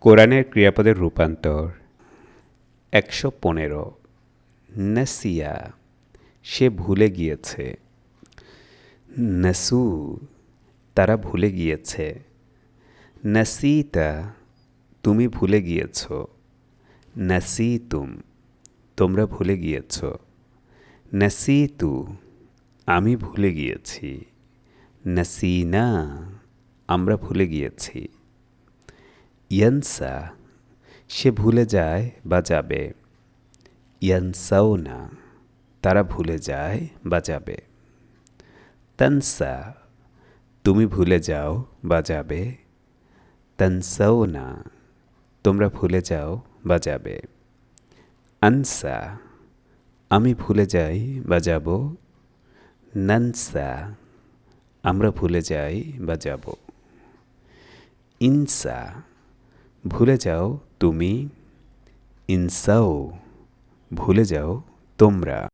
কোরআনের ক্রিয়াপদের রূপান্তর। একশো পনেরো। নাসিয়া, সে ভুলে গিয়েছে। নাসু, তারা ভুলে গিয়েছে। নাসিতা, তুমি ভুলে গিয়েছ। নাসি তুম তোমরা ভুলে গিয়েছ। নাসিতু, আমি ভুলে গিয়েছি। নাসিনা, আমরা ভুলে গিয়েছি। ইয়ানসা, সে ভুলে যায় বা যাবে। ইয়ানসাও না তারা ভুলে যায় বা যাবে। তানসা, তুমি ভুলে যাও বা যাবে। তানসাও না তোমরা ভুলে যাও বা যাবে। আনসা, আমি ভুলে যাই বা যাব। নানসা, আমরা ভুলে যাই বা যাব। ইনসা ভুলে যাও তুমি। ইনসাও ভুলে যাও তোমরা।